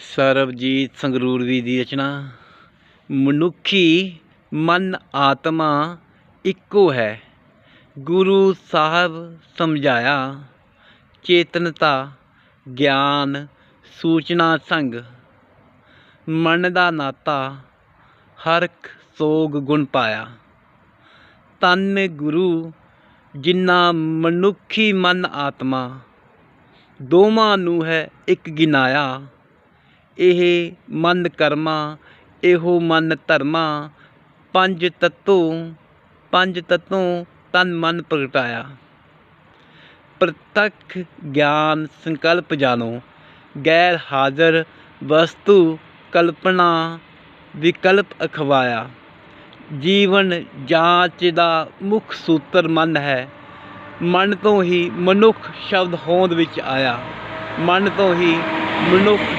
ਸਰਬਜੀਤ ਸੰਗਰੂਰਵੀ ਦੀ ਰਚਨਾ। ਮਨੁੱਖੀ ਮਨ ਆਤਮਾ ਇੱਕੋ ਹੈ। ਗੁਰੂ ਸਾਹਿਬ ਸਮਝਾਇਆ, ਚੇਤਨਤਾ, ਗਿਆਨ, ਸੂਚਨਾ, ਸੰਗ। ਮਨ ਦਾ ਨਾਤਾ ਹਰਖ ਸੋਗ ਗੁਣ ਪਾਇਆ। ਤਨ ਗੁਰੂ ਜਿਨ੍ਹਾਂ ਮਨੁੱਖੀ ਮਨ ਆਤਮਾ, ਦੋਵਾਂ ਨੂੰ ਹੈ ਇੱਕ ਗਿਨਾਇਆ। ਇਹ ਮਨ ਕਰਮਾ, ਇਹੋ ਮਨ ਧਰਮਾ। ਪੰਜ ਤਤੋਂ ਪੰਜ ਤਤੋਂ ਤਨ ਮਨ ਪ੍ਰਗਟਾਇਆ। ਪ੍ਰਤੱਖ ਗਿਆਨ ਸੰਕਲਪ ਜਾਣੋ। ਗੈਰ ਹਾਜ਼ਰ ਵਸਤੂ ਕਲਪਨਾ ਵਿਕਲਪ ਅਖਵਾਇਆ। ਜੀਵਨ ਜਾਂਚ ਦਾ ਮੁੱਖ ਸੂਤਰ ਮਨ ਹੈ। ਮਨ ਤੋਂ ਹੀ ਮਨੁੱਖ ਸ਼ਬਦ ਹੋਂਦ ਵਿੱਚ ਆਇਆ। ਮਨ ਤੋਂ ਹੀ ਮਨੁੱਖ